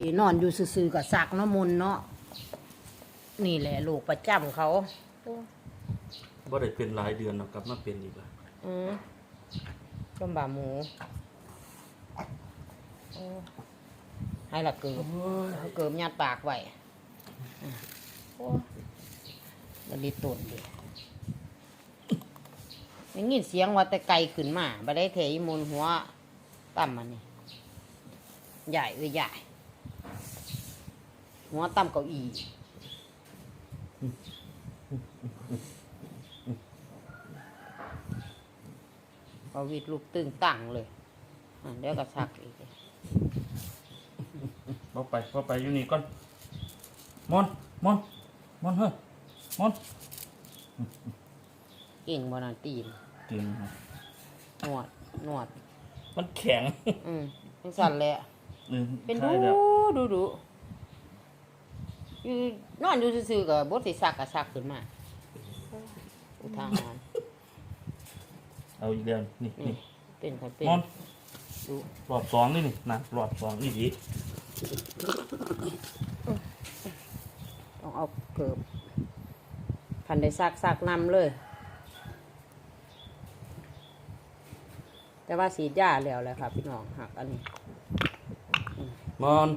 นอนอยู่ซื่อๆกับสักเนาะมนต์เนาะนี่แหละลูกประจำเขาบ่ได้เป็นหลายเดือนเนาะกลับมาเป็นอีกละอืมต้มบาหมูโอ้ให้ละเกิบเอาเกิบยัดปากไว้อืมโอ้มันดีตุ่นดิได้ยินเสียงว่าแต่ไกลขึ้นมาบ่ได้เทอีมูลหัวต่ำมันนี่ใหญ่เอ้ยใหญ่ หัวต่ำเก้าอี้เอาวิดลูกตึงตั้งเลยอะเดี๋ยวก็ซักอีกบ่ไปบ่ไปอยู่นี่ก่อนมอนมอนมอนเฮ้ยมอนเก่งบนาตีนเต็มครับหนวดหนวด มันแข็งอืมเป็นสั่นแหละออเป็นใช่ดูแล้ว ดูดู อยู่นอนอยู่ซื่อๆกับบทสิซักก็ซักขึ้นมาอุทาหรณ์เอาอีกแล้วนี่นี่นี่เป็นใครเป็นมอนดูรอบสองนี่นี่นะรอบสองนี่ดีต้องเอาเกิบพันได้ซักซักนำเลย แต่ว่าสีดยาแล้วแหละครับพี่น้องหักอันนี้มอน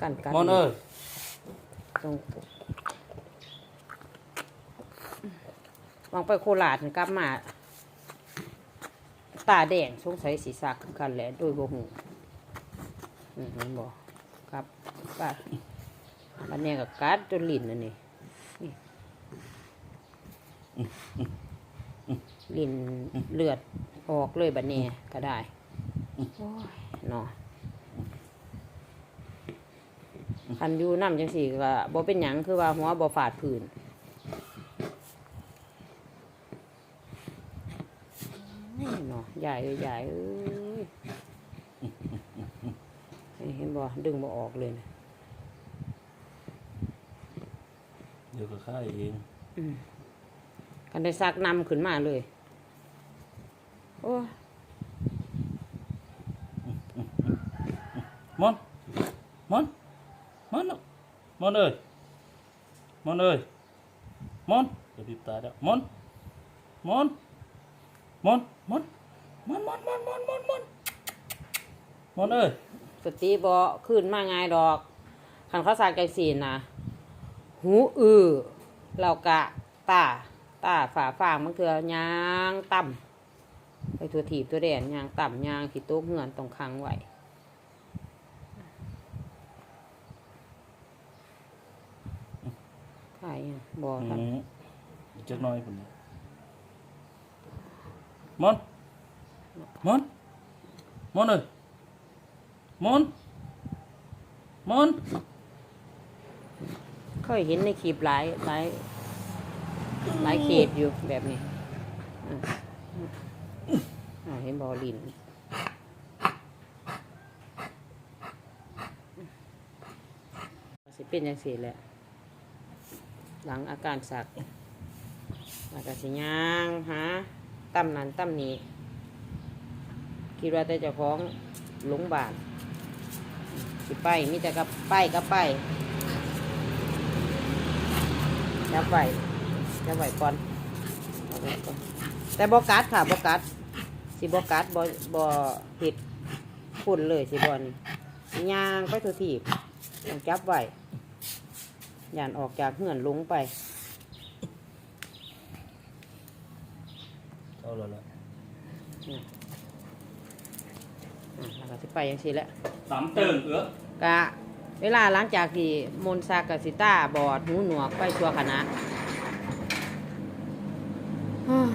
กันกันมอนเอ้ย ตรงวางไปโคราชกลับมา ตาแดงสงสัยสีสักกันแหละโดยบหูอืมเห็นบ่ครับป้าบันนี้กับกัดจนลิ้นนั่นนี่นี่ลิ้นเลือดออกเลยบันเนี้ก็ได้โอ้ยเนาะ คันอยู่น้ำจังสี่ก็บ่เป็นหยังคือว่าหัวบ่ฝาดผื่นเนาะใหญ่เอ้ยใหญ่เอ้ยนี่เห็นบ่ดึงบ่ออกเลยนะเดี๋ยวก็ค่ายเองกันได้ซักนำขึ้นมาเลย โอ้ยมอนมอน Mon đâu? Mon ơi. Mon ơi. Mon. Để bịp ta đó. กมอนมอนมอนมอนมอนมอนมอ mon mon mon. Mon ơi. สติบอขึ้นมาง่ายดอกขันข้าสากจังสีนะหูอือเรากะตาตาฝ่าฟางมันคือยางต่ำไปตัวถีบตัวแดนยางต่ำยางขีดโต๊ะเงินตรงคังไหว ใช่อะบ่อืทันมจักหน้อยพุ่นน่ะมอนมอนมอนเอ้ยมอนมอนเคยเห็นในคลิปหลายหลายหลายเขตอยู่แบบนี้อะอะเห็นบอลินสิเป็นยังสีแหละ หลังอาการสักแล้วก็สิย่างหาตั้มนั้นตั้มนี้ คิดว่าแต่เจ้าของหลงบานสิไปมีแต่กับไปกับไปจับไว้จับไว้ก่อนเอาไว้ก่อนแต่บอกัดค่ะบอกัดสิบอกัดบบ่เห็ดฝุ่นเลยสิบอนี่ยางไปทุกทีบต้องจับไว้ ย่านออกจากเหือนลงไปเอาแล้วล่ะอะแล้วก็สิไปยังสิแหละสามเติงเอื้อกะเวลาหลังจากที่มนต์ซากบสิต้าบอดหูหนวกไปชัวคณะเฮ้ย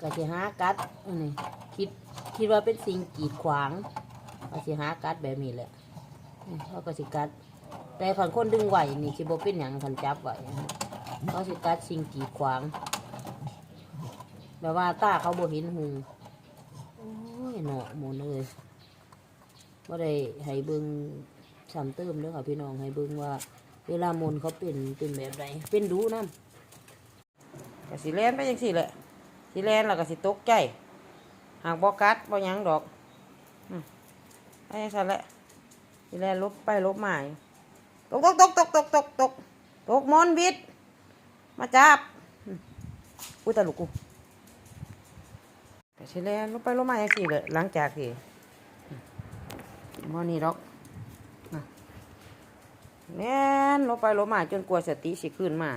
ก็สิหากัดอันนี้คิดคิดว่าเป็นสิ่งกีดขวางก็สิหากัดแบบนี้แหละอืมเขาก็สิกัด แต่ขันคนดึงไหวนี่สิบ่เป็นหยังขันจับไหวเขาสิกัดสิ่งกีดขวางแบบว่าตาเขาบ่เห็นหูโอ้ยเนาะหมนเลยก็ได้ให้เบิงสามเติมเด้อค่ะพี่น้องให้เบิงว่า เวลามนเขาเป็นเป็นแบบไรเป็นดูน้ำก็สิแลนไปยังสิแหละสิแลนแล้วก็สิตกใจหากบ่กัดบ่หยังดอกอืมไปจังซั่นแหละทีแรกลบไปลบมาอยู่ ตกตกตกตกตกตกตกตกมอนบิด มาจับ อุ้ยตลูกกูแต่ทีแรกลบไปลบมาอย่างสี่เลยหลังจากที่มอนี่ดอกนะแม่นลบไปลบมาจนกลัวสติสิขึ้นมา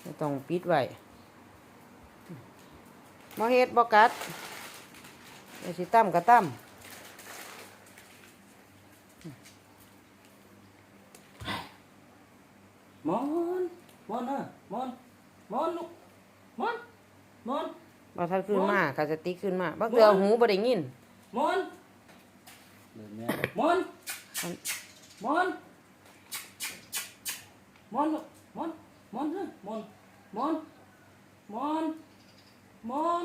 ไม่ต้องปิดไว้มาเฮ็ดบกัดไอ้สิตั้มก็ตั้ม มอนมอนเออมอนมอนลูกมอนมอนบ่ทันขึ้นมาขาสติขึ้นมาบ่เกือหูบ่ได้ยินมอนเดินแม่มอนอันมอนมอนลูกมอนมอนเด้อมอนมอนมอนมอน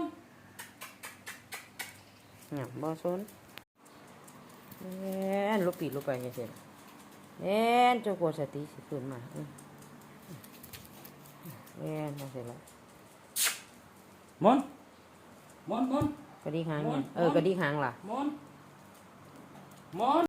เนี่ยบ่สนแม่นลบปิดลบไปจังซี่ล่ะแม่นจนกลัวสติสิขึ้นมา อืมแม่นจังซี่ล่ะมอนมอนมอนกระดิกหางเนี่ยเออกระดิกหางล่ะ มอนมอน